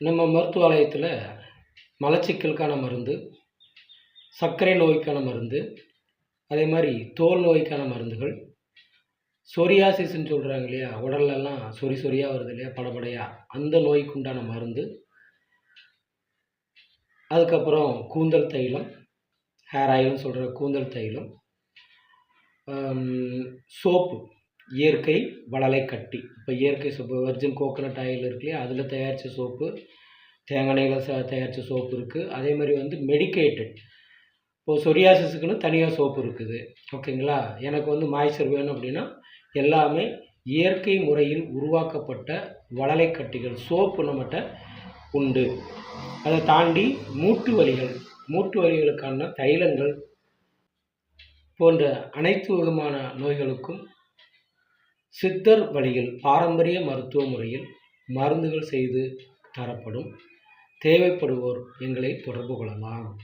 நம்ம மருத்துவாலயத்தில் மலச்சிக்கலுக்கான மருந்து சர்க்கரை நோய்க்கான மருந்து அதே மாதிரி தோல் நோய்க்கான மருந்துகள் சொரியாசிஸ்ன்னு சொல்கிறாங்க இல்லையா? உடல்லலாம் சொறி சொறியாக வருது இல்லையா? படபடையாக அந்த நோய்க்கு உண்டான மருந்து. அதுக்கப்புறம் கூந்தல் தைலம் ஹேர் ஆயில்னு சொல்கிற கூந்தல் தைலம். சோப்பு. இயற்கை வளலை கட்டி இப்போ இயற்கை சோப்பு வெர்ஜின் கோகோனட் ஆயில் இருக்கு இல்லையா அதில் தயாரித்த சோப்பு தேங்காய் எண்ணெயில் ச தயாரித்த சோப்பு இருக்குது அதே மாதிரி வந்து மெடிக்கேட்டட் இப்போது சொரியாசிஸுக்குன்னு தனியாக சோப்பு இருக்குது. ஓகேங்களா? எனக்கு வந்து மாய்ச்சர் வேணும் அப்படின்னா எல்லாமே இயற்கை முறையில் உருவாக்கப்பட்ட வளலை கட்டிகள் சோப்பு நம்மகிட்ட உண்டு. அதை தாண்டி மூட்டு வலிகள் மூட்டு வலிகளுக்கான தைலங்கள் போன்ற அனைத்து விதமான நோய்களுக்கும் சித்தர் வழியில் பாரம்பரிய மருத்துவ முறையில் மருந்துகள் செய்து தரப்படும். தேவைப்படுவோர் எங்களை தொடர்பு கொள்ளலாம்.